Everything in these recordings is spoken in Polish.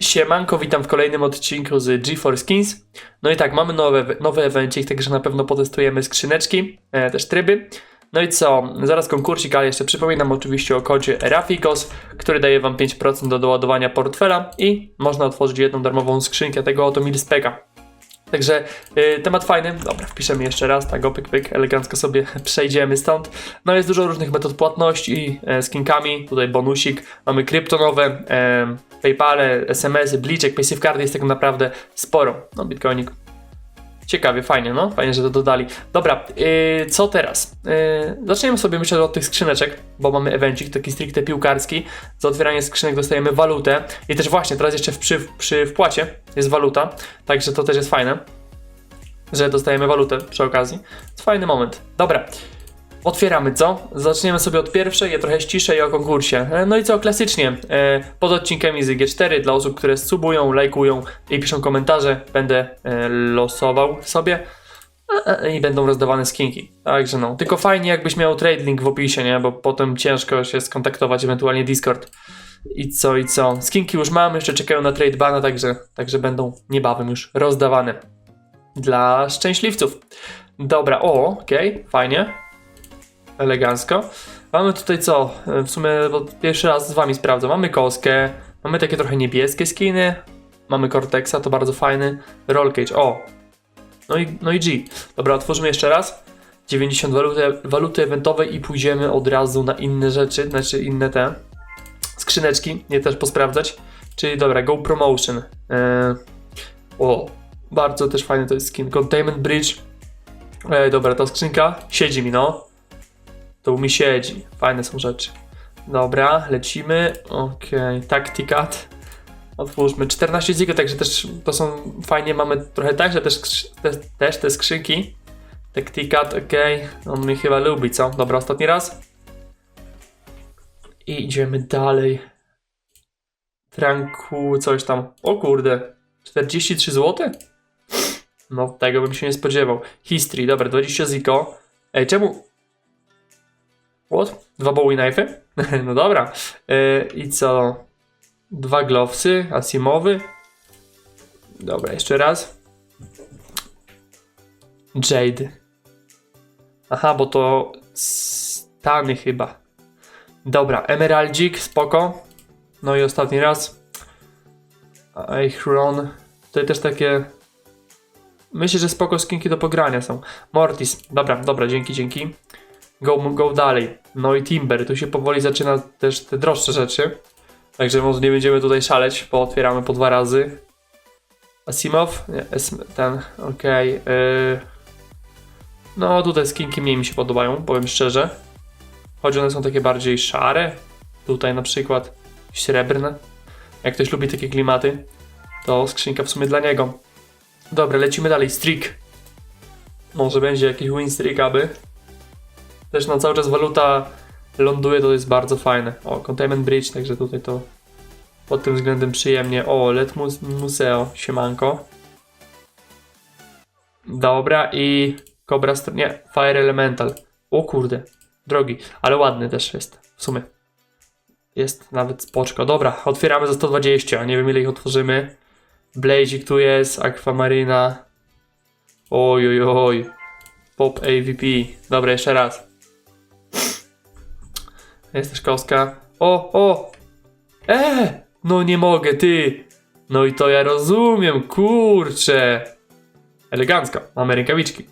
Siemanko, witam w kolejnym odcinku z GeForce Skins. No i tak, mamy nowe, nowe evencik, także na pewno potestujemy skrzyneczki, e, też tryby. No i co, zaraz konkursik, ale jeszcze przypominam oczywiście o kodzie Rafikos, który daje wam 5% do doładowania portfela i można otworzyć jedną darmową skrzynkę tego oto Milspeka. Także y, temat fajny. Dobra, wpiszemy jeszcze raz, tak, o pyk, elegancko sobie przejdziemy stąd. No jest dużo różnych metod płatności e, z kinkami, tutaj bonusik, mamy kryptonowe, e, Paypale, SMS-y, Bliczek, Paysafe Card jest tego naprawdę sporo. No, Bitcoinik. Ciekawie, fajnie, no, fajnie, że to dodali. Dobra, yy, co teraz? Yy, zaczniemy sobie myślę od tych skrzyneczek, bo mamy evencik taki stricte piłkarski. Za otwieranie skrzynek dostajemy walutę i też właśnie teraz jeszcze w, przy, przy wpłacie jest waluta, także to też jest fajne, że dostajemy walutę przy okazji. To fajny moment. Dobra. Otwieramy co? Zaczniemy sobie od pierwszej, je trochę ściszę i o konkursie. E, No i co, klasycznie. e, Pod odcinkami z G4 dla osób, które subują, lajkują i piszą komentarze, będę e, losował sobie i będą rozdawane skinki. Także no, tylko fajnie jakbyś miał trade link w opisie, nie? Bo potem ciężko się skontaktować, ewentualnie Discord. I co, i co. Skinki już mam, jeszcze czekają na trade bana, także, także będą niebawem już rozdawane. Dla szczęśliwców. Dobra, o, okej, fajnie elegancko. Mamy tutaj co? E, W sumie bo pierwszy raz z wami sprawdzam. Mamy koskę, mamy takie trochę niebieskie skiny, mamy Cortexa, to bardzo fajny. Roll Cage, o! No i, no i G. Dobra, otworzymy jeszcze raz. 90 waluty, waluty eventowej i pójdziemy od razu na inne rzeczy, znaczy inne te skrzyneczki, nie też posprawdzać. Czyli dobra, Go Promotion. Eee, o, bardzo też fajny to jest skin. Containment Bridge. Ej, dobra, ta skrzynka siedzi mi, no. To mi siedzi. Fajne są rzeczy. Dobra, lecimy. Okej, Tacticat. Otwórzmy 14 ziko, także też to są fajnie. Mamy trochę tak, że też, te, też te skrzynki. Tacticat, okej. On mnie chyba lubi, co? Dobra, ostatni raz. I idziemy dalej. Franku, coś tam. O kurde, 43 zł? No, tego bym się nie spodziewał. History, dobra, 20 ziko. Ej, czemu What? Dwa Bowie knife'y? no dobra. Yy, I co? Dwa glowsy, asimowy. Dobra, jeszcze raz. Jade. Aha, bo to Stany chyba. Dobra, Emeraldzik, spoko. No i ostatni raz. Eichron. Tutaj też takie... Myślę, że spoko skinki do pogrania są. Mortis. Dobra, dobra, dzięki, dzięki go, go dalej. No i Timber, tu się powoli zaczyna też te droższe rzeczy. Także może nie będziemy tutaj szaleć, bo otwieramy po dwa razy. Asimov? Nie, ten, okej. yy. No tutaj skinki mniej mi się podobają, powiem szczerze. Choć one są takie bardziej szare. Tutaj na przykład srebrne. Jak ktoś lubi takie klimaty, to skrzynka w sumie dla niego. Dobra, lecimy dalej. Streak. Może będzie jakiś win streak, aby. Też na cały czas waluta ląduje, to jest bardzo fajne. O, Containment Bridge, także tutaj to pod tym względem przyjemnie. O, Let Mus- Museo, siemanko. Dobra i Cobra, Str- nie, Fire Elemental. O kurde, drogi, ale ładny też jest, w sumie. Jest nawet spoczko. Dobra, otwieramy za 120, nie wiem ile ich otworzymy. Blazik tu jest, Aquamarina. Oj, oj, oj. Pop AVP. Dobra, jeszcze raz. Jest też kostka. O, o! E! No nie mogę, ty! No i to ja rozumiem, kurczę! Elegancko, mamy rękawiczki.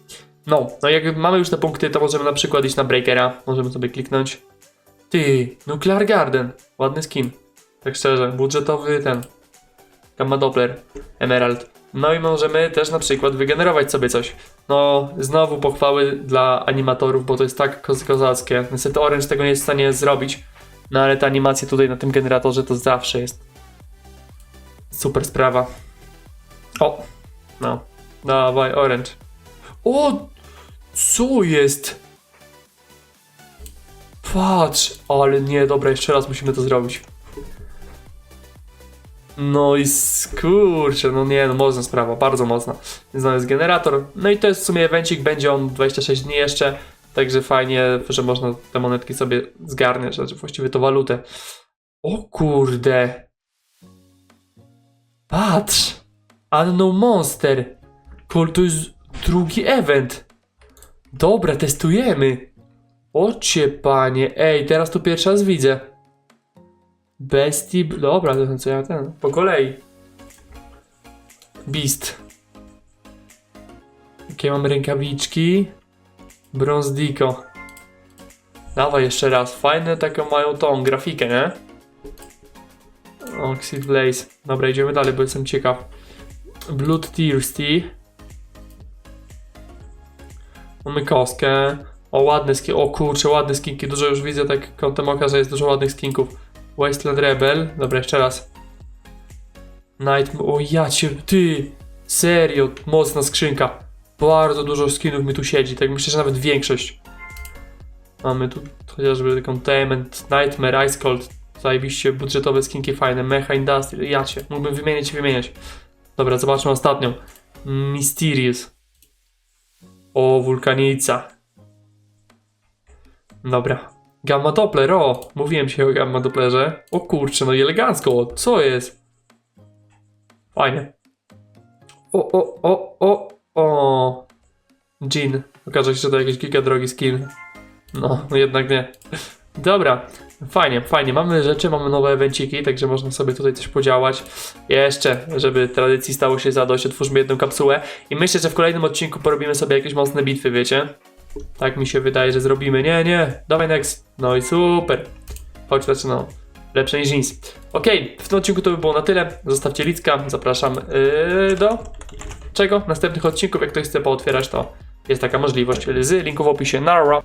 No, no jak mamy już te punkty, to możemy na przykład iść na Breakera. Możemy sobie kliknąć. Ty, Nuclear Garden. Ładny skin. Tak szczerze, budżetowy ten. Gamma Doppler, Emerald. No i możemy też na przykład wygenerować sobie coś. No, znowu pochwały dla animatorów, bo to jest tak koz- kozackie. Niestety Orange tego nie jest w stanie zrobić. No ale ta animacja tutaj na tym generatorze to zawsze jest super sprawa. O! No. Dawaj, Orange. O! Co jest? Patrz! Ale nie, dobra, jeszcze raz musimy to zrobić. No i skurcze, no nie, no mocna sprawa, bardzo mocna. Znany generator. No i to jest w sumie evencik, będzie on 26 dni jeszcze. Także fajnie, że można te monetki sobie zgarniać, znaczy właściwie to walutę. O kurde. Patrz! Unknown Monster! Kol, to jest drugi event. Dobra, testujemy. Ocie panie, ej, teraz tu pierwszy raz widzę. Bestii, dobra, co ja ten, po kolei. Beast. Jakie mamy rękawiczki? Bronze Dico. Dawaj jeszcze raz, fajne taką mają tą grafikę, nie? Oxid Blaze. Dobra, idziemy dalej, bo jestem ciekaw. Blood Thirsty. Mamy kostkę. O, ładne skin. O kurczę, ładne skinki. Dużo już widzę tak kątem oka, że jest dużo ładnych skinków. Wasteland Rebel. Dobra, jeszcze raz. Night... O, ja cię... Ty! Serio, mocna skrzynka. Bardzo dużo skinów mi tu siedzi. Tak myślę, że nawet większość. Mamy tu chociażby Containment, Nightmare, Ice Cold. Zajebiście budżetowe skinki fajne. Mecha Industrial. Ja cię. Mógłbym wymieniać i wymieniać. Dobra, zobaczmy ostatnią. Mysterious. O, wulkanica. Dobra. Gamma Doppler, o! Mówiłem się o Gamma Dopplerze. O kurczę, no i elegancko, co jest? Fajnie. O, o, o, o, o. Jean. Okaże się, że to jakiś giga drogi skin. No, no jednak nie. Dobra, fajnie, fajnie. Mamy rzeczy, mamy nowe evenciki, także można sobie tutaj coś podziałać. Jeszcze, żeby tradycji stało się zadość, otwórzmy jedną kapsułę i myślę, że w kolejnym odcinku porobimy sobie jakieś mocne bitwy, wiecie? Tak mi się wydaje, że zrobimy. Nie, nie, dawaj next. No i super. Znaczy no, lepsze niż nic. Okej, w tym odcinku to by było na tyle. Zostawcie licka, zapraszam yy, do czego? Następnych odcinków, jak ktoś chce pootwierać, to jest taka możliwość. Z linku w opisie. Nara.